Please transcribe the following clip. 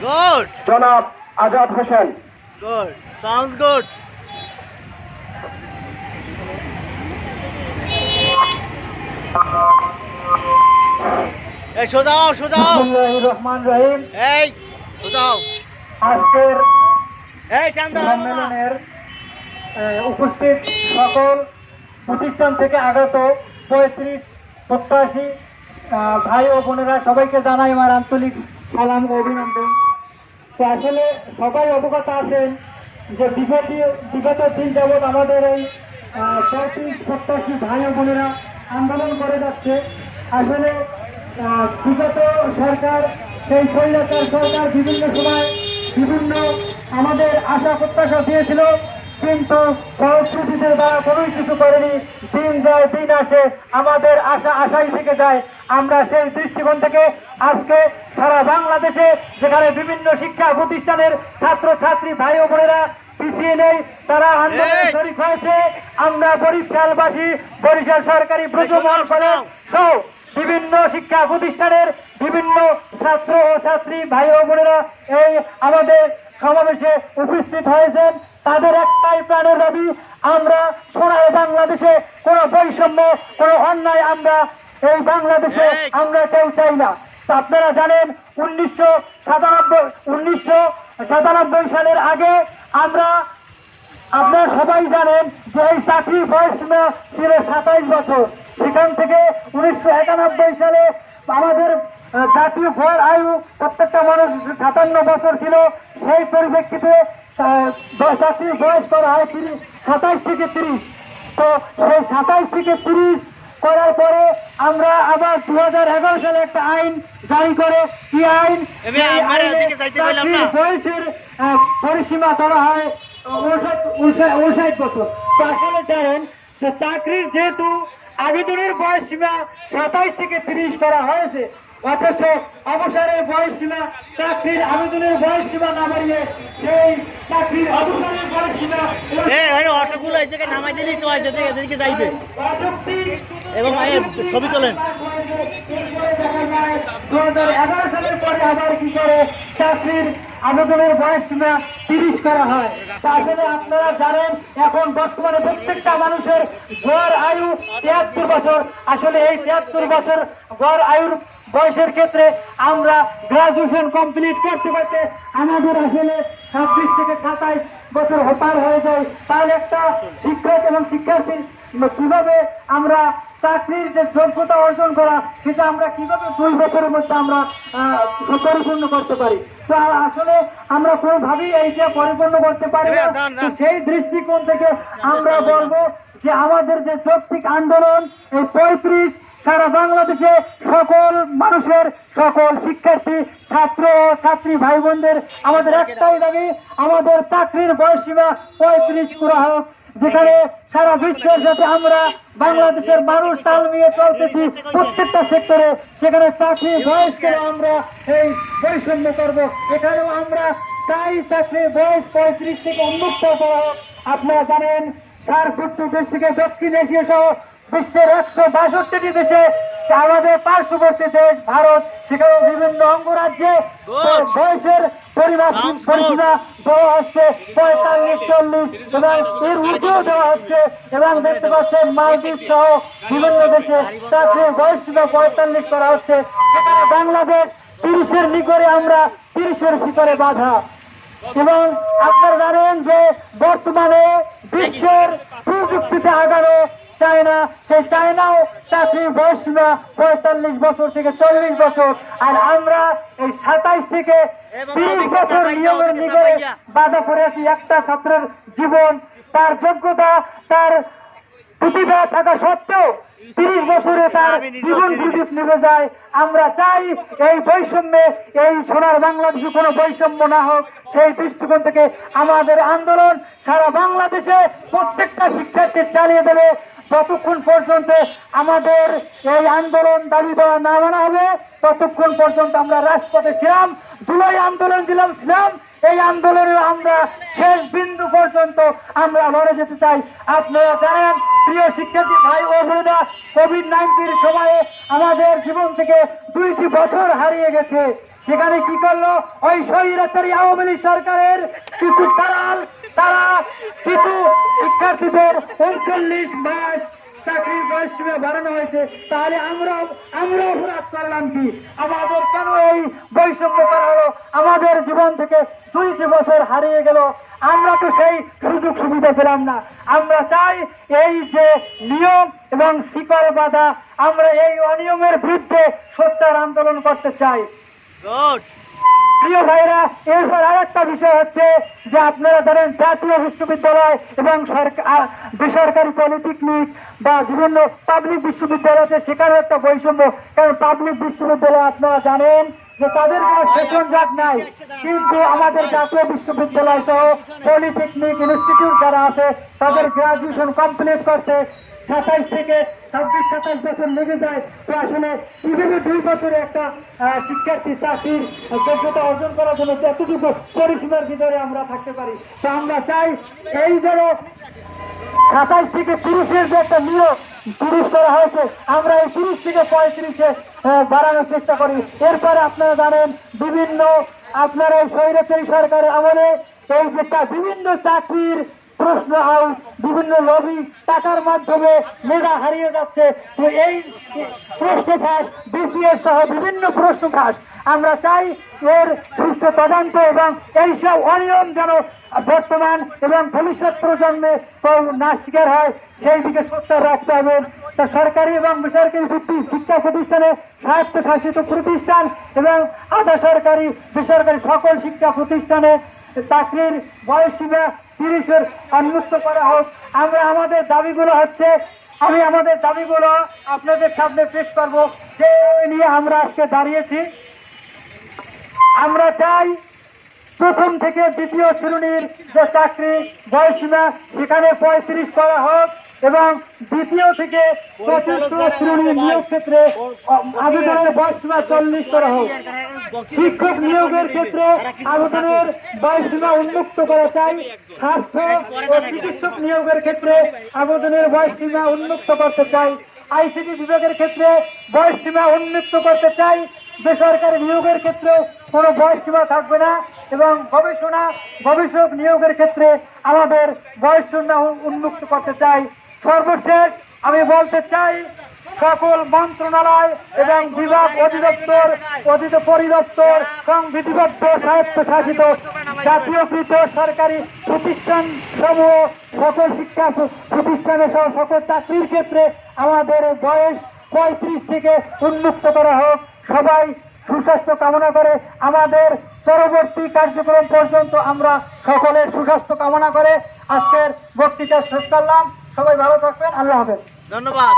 Good. জনাব Azad Hossain Good. Sounds good. এই সোজাও সোজাও রহমান রহিম এই সোজাও আজকের এই সম্মেলনের উপস্থিত সকল প্রতিষ্ঠান থেকে আগত পঁয়ত্রিশ প্রত্যাশী ভাই ও বোনেরা সবাইকে জানাই আমার আন্তরিক সালাম ও অভিনন্দন। তো আসলে সবাই অবগত আছেন যে বিগত বিগত দিন যাবৎ আমাদের এই পঁয়ত্রিশ প্রত্যাশী ভাই বোনেরা আন্দোলন করে যাচ্ছে। আসলে বিগত সরকার, সেই স্বৈরাচার সরকার বিভিন্ন সময় বিভিন্ন আমাদের আশা প্রত্যাশা দিয়েছিল, কিন্তু পরিস্থিতিতে তারা কোনোই কিছু করেনি। দিন যায়, দিন আসে, আমাদের আশা, আশাই থেকে যায়। আমরা সেই দৃষ্টিকোণ থেকে আজকে সারা বাংলাদেশে যেখানে বিভিন্ন শিক্ষা প্রতিষ্ঠানের ছাত্র ছাত্রী ভাই ও বোনেরা পিছিয়ে নেই তারা আন্দোলনে! শরিক হয়েছে। আমরা বরিশালবাসী বরিশাল সরকারি কলেজ সহ বিভিন্ন শিক্ষা প্রতিষ্ঠানের বিভিন্ন ছাত্র ও ছাত্রী ভাই ও বোনেরা এই আমাদের সমাবেশে উপস্থিত হয়েছেন। তাদের একটাই প্রাণের দাবি আমরা সোনায় বাংলাদেশে কোনো বৈষম্য কোনো অন্যায় আমরা এই বাংলাদেশে আমরা কেউ চাই না। তা আপনারা জানেন, উনিশশো সাতানব্বই উনিশশো সাতানব্বই সালের আগে আমরা, আপনারা সবাই জানেন যে এই চাকরির বয়স ছিল সাতাইশ বছর। সেখান থেকে উনিশশো একানব্বই সালে আমাদের জাতীয় ভর আয়ু প্রত্যেকটা মানুষ সাতান্ন বছর ছিল। সেই পরিপ্রেক্ষিতে চাকরির বয়স করা হয় সাতাইশ থেকে তিরিশ। তো সেই সাতাইশ থেকে তিরিশ করার পরে আমরা আবার দু সালে একটা আইন জারি করে। কি আইন বয়সের পরিসীমা ধরা হয় উনষাট বছর। তো আসলে জানেন যে চাকরির যেহেতু আবেদনের বয়স সীমা সাতাইশ থেকে তিরিশ করা হয়েছে অথচ অবসরের বয়স সীমা চাকরির আবেদনের বয়স সীমা না বাড়িয়ে সেই চাকরির অবসরের বয়স সীমা অটোগুলো এই জায়গায় নামাই দিলেই তো আছে এদিকে যাইবে এবং ছবি তোলেন দু হাজার এগারো সালের পরে আবার কি করে চাকরির আবেদনের বয়স সীমা তিরিশ করা হয়। তাহলে আপনারা জানেন, এখন বর্তমানে প্রত্যেকটা মানুষের গড় আয়ু তিয়াত্তর বছর। আসলে এই তিয়াত্তর বছর গড় আয়ুর বয়সের ক্ষেত্রে আমরা গ্রাজুয়েশন কমপ্লিট করতে করতে আমাদের আসলে ছাব্বিশ থেকে সাতাইশ বছর পার হয়ে যায় তাহলে একটা শিক্ষক এবং শিক্ষার্থীর কীভাবে আমরা চাকরির যে যোগ্যতা অর্জন করা সেটা আমরা কীভাবে দুই বছরের মধ্যে আমরা পরিপূর্ণ করতে পারি? তো আসলে আমরা কোনোভাবেই এইটা পরিপূর্ণ করতে পারি না। তো সেই দৃষ্টিকোণ থেকে আমরা বলব যে আমাদের যে যৌক্তিক আন্দোলন এই পঁয়ত্রিশ সারা বাংলাদেশে সকল মানুষের, সকল শিক্ষার্থী, ছাত্র ও ছাত্রী ভাই বোনদের আমাদের একটাই দাবি, আমাদের চাকরির বয়সীমা পঁয়ত্রিশ করা হোক, যেখানে সারা বিশ্বের সাথে আমরা বাংলাদেশের মানুষ তাল নিয়ে চলতেছি প্রত্যেকটা সেক্টরে, সেখানে চাকরি বয়সকে আমরা এই বৈষম্য করব? এখানেও আমরা তাই চাকরির বয়স পঁয়ত্রিশ থেকে উন্মুক্ত করা হোক। আপনারা জানেন সার্কভুক্ত দেশ থেকে দক্ষিণ এশিয়া সহ বিশ্বের একশো বাষট্টিটি দেশে আমাদের পার্শ্ববর্তী দেশ ভারত সেখানে বিভিন্ন অঙ্গরাজ্যে. বয়সের পরিমাণ পরিসীমা দেওয়া হচ্ছে পঁয়তাল্লিশ চল্লিশ এবং এর ঊর্ধ্বেও দেওয়া হচ্ছে এবং দেখতে পাচ্ছেন মালদ্বীপ সহ বিভিন্ন দেশে চাকরির পঁয়তাল্লিশ করা হচ্ছে। সেখানে বাংলাদেশ তিরিশের নিকরে আমরা তিরিশের শিকরে বাধা। এবং আপনারা জানেন যে বর্তমানে বিশ্বের প্রযুক্তিতে আগানো চায়না সেই চায়নাও চাকরি বয়স না পঁয়তাল্লিশ বছর থেকে চল্লিশ বছর। আর আমরা এই সাতাইশ থেকে তিরিশ বছর নিয়মের নিকটে বাধা পড়ে আছি একটা ছাত্রের জীবন। তার যোগ্যতা তার প্রতিভা থাকা সত্ত্বেও তিরিশ বছরে তার জীবন বিদ্যুৎ নেমে যায়। আমরা চাই এই বৈষম্যে এই সোনার বাংলাদেশে কোনো বৈষম্য না হোক। সেই দৃষ্টিকোণ থেকে আমাদের আন্দোলন সারা বাংলাদেশে প্রত্যেকটা শিক্ষার্থী চালিয়ে দেবে। যতক্ষণ পর্যন্ত আমাদের এই আন্দোলন দাবি দেওয়া না মানা হবে, ততক্ষণ পর্যন্ত আমরা রাজপথে ছিলাম, জুলাই আন্দোলন ছিলাম ছিলাম। এই আন্দোলনে আমরা শেষ বিন্দু পর্যন্ত আমরা লড়ে যেতে চাই। আপনারা জানেন, প্রিয় শিক্ষার্থী ভাই ও বোনেরা কোভিড নাইন্টিন সময়ে আমাদের জীবন থেকে দুইটি বছর হারিয়ে গেছে। সেখানে কি করল? ওই স্বৈরাচারী আওয়ামী লীগ সরকারের কিছু দালাল তারা কিছু শিক্ষার্থীদের উনচল্লিশ মাস চাকরির বয়স বাড়ানো হয়েছে। তাহলে আমরা আমরা করলাম কি? আমাদের কেন এই বৈষম্য করা হলো? আমাদের জীবন থেকে বছর হারিয়ে গেল। আমরা তো সেই সুযোগ সুবিধা পেলাম না। আমরা চাই এই যে নিয়ম এবং শিকল বাধা, আমরা এই অনিয়মের বিরুদ্ধে সোচ্চার আন্দোলন করতে চাই। প্রিয় ভাইরা এরপর আরেকটা বিষয় হচ্ছে যে আপনারা ধরেন জাতীয় বিশ্ববিদ্যালয় এবং সরকার বেসরকারি পলিটেকনিক বা বিভিন্ন পাবলিক বিশ্ববিদ্যালয় আছে সেখানেও একটা বৈষম্য। কারণ পাবলিক বিশ্ববিদ্যালয়, আপনারা জানেন যে তাদের কোনো সেশন জাত নাই। কিন্তু আমাদের জাতীয় বিশ্ববিদ্যালয় সহ পলিটেকনিক ইনস্টিটিউট যারা আছে, তাদের গ্রাজুয়েশন কমপ্লিট করতে সাতাইশ থেকে ছাব্বিশ, সাতাইশ বছর লেগে যায়। তো আসলে কীভাবে দুই বছরে একটা শিক্ষার্থী চাকরির যোগ্যতা অর্জন করার জন্য এতটুকু পরিসীমার ভিতরে আমরা থাকতে পারি। তো আমরা চাই এই যেন সাতাইশ থেকে তিরিশের যে একটা নিয়োগ তিরিশ করা হয়েছে, আমরা এই তিরিশ থেকে পঁয়ত্রিশে বাড়ানোর চেষ্টা করি। এরপরে আপনারা জানেন, বিভিন্ন আপনার এই স্বৈরাচারী সরকারের আমলে এই যে বিভিন্ন চাকরির প্রশ্ন আউট, বিভিন্ন লবি টাকার মাধ্যমে মেধা হারিয়ে যাচ্ছে। তো এই প্রশ্ন ফাঁস বিসিএস সহ বিভিন্ন প্রশ্ন ফাঁস। আমরা চাই এর সুস্থ তদন্ত এবং এইসব অনিয়ম যেন বর্তমান এবং ভবিষ্যৎ প্রজন্মে কেউ না শিকার হয়, সেই দিকে সোচ্চার রাখতে হবে। তা সরকারি এবং বেসরকারি ভিত্তিক শিক্ষা প্রতিষ্ঠানে স্বায়ত্তশাসিত প্রতিষ্ঠান এবং আধা সরকারি, বেসরকারি সকল শিক্ষা প্রতিষ্ঠানে চাকরির বয়সীমা তিরিশের উন্মুক্ত করা হোক। আমরা আমাদের দাবিগুলো হচ্ছে, আমি আমাদের দাবিগুলো আপনাদের সামনে পেশ করব। যে দাবি নিয়ে আমরা আজকে দাঁড়িয়েছি, আমরা চাই প্রথম থেকে দ্বিতীয় শ্রেণির যে চাকরি বয়সীমা সেখানে পঁয়ত্রিশ করা হোক। এবং দ্বিতীয় থেকে চতুর্থ শ্রেণির নিয়োগ ক্ষেত্রে আবেদনের বয়সীমা চল্লিশ করা হোক। শিক্ষক নিয়োগের ক্ষেত্রে আবেদনের বয়সীমা উন্মুক্ত করা চাই। স্বাস্থ্য ও চিকিৎসক নিয়োগের ক্ষেত্রে আবেদনের বয়সীমা উন্মুক্ত করতে চাই। আইসিটি বিভাগের ক্ষেত্রে বয়সীমা উন্মুক্ত করতে চাই। বেসরকারি নিয়োগের ক্ষেত্রে কোনো বয়সীমা থাকবে না এবং গবেষণা, গবেষক নিয়োগের ক্ষেত্রে আমাদের বয়সীমা উন- উন্মুক্ত করতে চাই। সর্বশেষ আমি বলতে চাই, সকল মন্ত্রণালয় এবং বিভাগ অধিদপ্তর অধিত পরিদপ্তর, সংবিধিবদ্ধ স্বায়ত্তশাসিত জাতীয়কৃত সরকারি প্রতিষ্ঠান সমূহ সকল শিক্ষা প্রতিষ্ঠানে সহ সকল চাকরির ক্ষেত্রে আমাদের বয়স পঁয়ত্রিশ থেকে উন্মুক্ত করা হোক। সবাই সুস্বাস্থ্য কামনা করে আমাদের পরবর্তী কার্যক্রম পর্যন্ত আমরা সকলের সুস্বাস্থ্য কামনা করে আজকের বক্তৃতা শেষ করলাম। সবাই ভালো থাকবেন আল্লাহ হাফেজ। ধন্যবাদ।